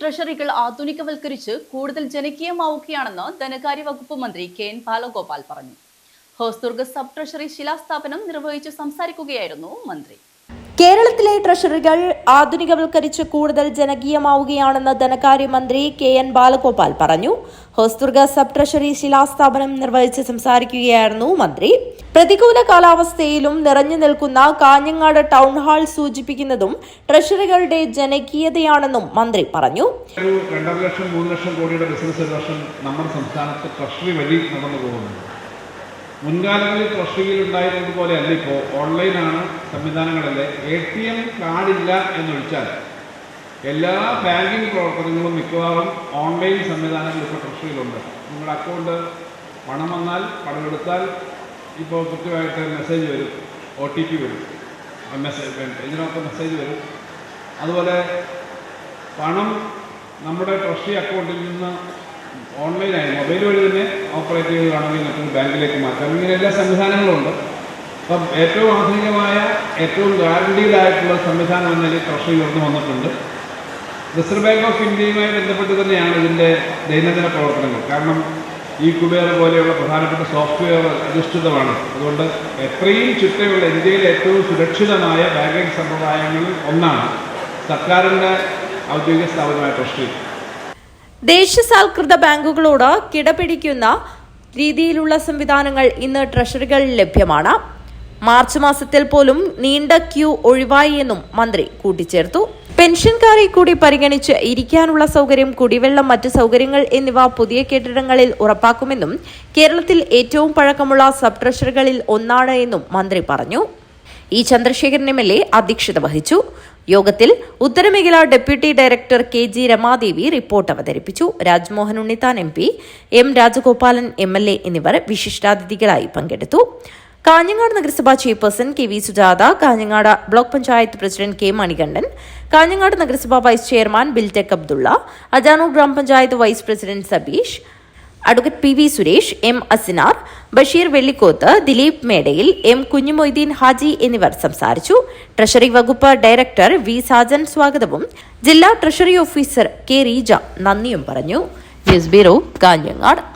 ട്രഷറികൾ ആധുനികവൽക്കരിച്ച് കൂടുതൽ ജനകീയമാവുകയാണെന്ന് ധനകാര്യ വകുപ്പ് മന്ത്രി കെ എൻ ബാലഗോപാൽ പറഞ്ഞു. ഹോസ്ദുർഗ് സബ് ട്രഷറി ശിലാസ്ഥാപനം നിർവഹിച്ച് സംസാരിക്കുകയായിരുന്നു മന്ത്രി. കേരളത്തിലെ ട്രഷറികൾ ആധുനികവൽക്കരിച്ച് കൂടുതൽ ജനകീയമാവുകയാണെന്ന് ധനകാര്യമന്ത്രി കെ എൻ ബാലഗോപാൽ പറഞ്ഞു. ഹോസ്ദുർഗ സബ് ട്രഷറി ശിലാസ്ഥാപനം നിർവഹിച്ച് സംസാരിക്കുകയായിരുന്നു മന്ത്രി. പ്രതികൂല കാലാവസ്ഥയിലും നിറഞ്ഞു നിൽക്കുന്ന കാഞ്ഞങ്ങാട് ടൗൺ ഹാൾ സൂചിപ്പിക്കുന്നതും ട്രഷറികളുടെ ജനകീയതയാണെന്നും മന്ത്രി പറഞ്ഞു. ലക്ഷം ലക്ഷം കോടിയുടെ ബിസിനസ് നമ്മുടെ സംസ്ഥാനത്ത് ട്രഷറി വഴി നടന്നു പോകുന്നുണ്ട്. മുൻകാലങ്ങളിൽ ട്രഷറിയിൽ ഉണ്ടായിരുന്നത് പോലെ അല്ല ഇപ്പോൾ ഓൺലൈനാണ് സംവിധാനങ്ങളല്ലേ. എ ടി എം കാർഡില്ല എന്നൊഴിച്ചാൽ എല്ലാ ബാങ്കിങ് പ്രവർത്തനങ്ങളും മിക്കവാറും ഓൺലൈൻ സംവിധാനങ്ങൾ ഇപ്പോൾ ട്രഷറിയിലുണ്ട്. നിങ്ങളുടെ അക്കൗണ്ട് പണം വന്നാൽ പണം എടുത്താൽ ഇപ്പോൾ കൃത്യമായിട്ട് മെസ്സേജ് വരും. ഒ ടി പി വരും. മെസ്സേജ് ഇതിനൊക്കെ മെസ്സേജ് വരും. അതുപോലെ പണം നമ്മുടെ ട്രഷറി അക്കൗണ്ടിൽ നിന്ന് ഓൺലൈനായി. മൊബൈൽ വഴി തന്നെ ഓപ്പറേറ്റ് ചെയ്യുകയാണെങ്കിൽ മറ്റൊരു ബാങ്കിലേക്ക് മാറ്റാം. ഇങ്ങനെ എല്ലാ സംവിധാനങ്ങളും ഉണ്ട് അപ്പം ഏറ്റവും ആധുനികമായ ഏറ്റവും ഗ്യാരണ്ടീഡായിട്ടുള്ള സംവിധാനം എന്ന നിലയിൽ ട്രഷറി ഉയർന്നു വന്നിട്ടുണ്ട്. റിസർവ് ബാങ്ക് ഓഫ് ഇന്ത്യയുമായി ബന്ധപ്പെട്ട് തന്നെയാണ് ഇതിന്റെ ദൈനംദിന പ്രവർത്തനങ്ങൾ. കാരണം ഈ കുബേർ പോലെയുള്ള പ്രധാനപ്പെട്ട സോഫ്റ്റ്വെയർ അധിഷ്ഠിതമാണ്. അതുകൊണ്ട് എത്രയും ചുറ്റയുള്ള ഇന്ത്യയിലെ ഏറ്റവും സുരക്ഷിതമായ ബാങ്കിങ് സമ്പ്രദായങ്ങളിൽ ഒന്നാണ് സർക്കാരിന്റെ ഔദ്യോഗിക സ്ഥാപനമായ ട്രഷറി ദേശസാൽകൃത ബാങ്കുകളോട് കിടപിടിക്കുന്ന രീതിയിലുള്ള സംവിധാനങ്ങൾ ഇന്ന് ട്രഷറികളിൽ ലഭ്യമാണ്. മാർച്ച് മാസത്തിൽ പോലും നീണ്ട ക്യൂ ഒഴിവായി എന്നും മന്ത്രി കൂട്ടിച്ചേർത്തു. പെൻഷൻകാരെ കൂടി പരിഗണിച്ച് ഇരിക്കാനുള്ള സൗകര്യം കുടിവെള്ളം മറ്റ് സൗകര്യങ്ങൾ എന്നിവ പുതിയ കെട്ടിടങ്ങളിൽ ഉറപ്പാക്കുമെന്നും കേരളത്തിൽ ഏറ്റവും പഴക്കമുള്ള സബ് ട്രഷറികളിൽ ഒന്നാണ് എന്നും മന്ത്രി പറഞ്ഞു. E Chandrasekharan M L A അധ്യക്ഷത വഹിച്ചു. യോഗത്തിൽ ഉത്തരമേഖല deputy director K G Ramadevi report അവതരിപ്പിച്ചു. Rajmohan Unnithan M P M Rajagopalan M L A എന്നിവർ വിശിഷ്ടാതിഥികളായി പങ്കെടുത്തു. കാഞ്ഞങ്ങാട് നഗരസഭാ chairperson K V Sujatha Kanhangad block panchayat president K Manikandan Kanhangad നഗരസഭാ vice chairman Biltech Abdulla Ajanur ഗ്രാമപഞ്ചായത്ത് vice president Sabeesh advocate P V Suresh M Asinar Basheer Vellikoth Dileep Medayil M Kunhumoideen Haji എന്നിവർ സംസാരിച്ചു. Treasury വകുപ്പ് director V Sajan സ്വാഗതവും. ജില്ലാ treasury officer K Reeja നന്ദിയും പറഞ്ഞു. News bureau Kanhangad.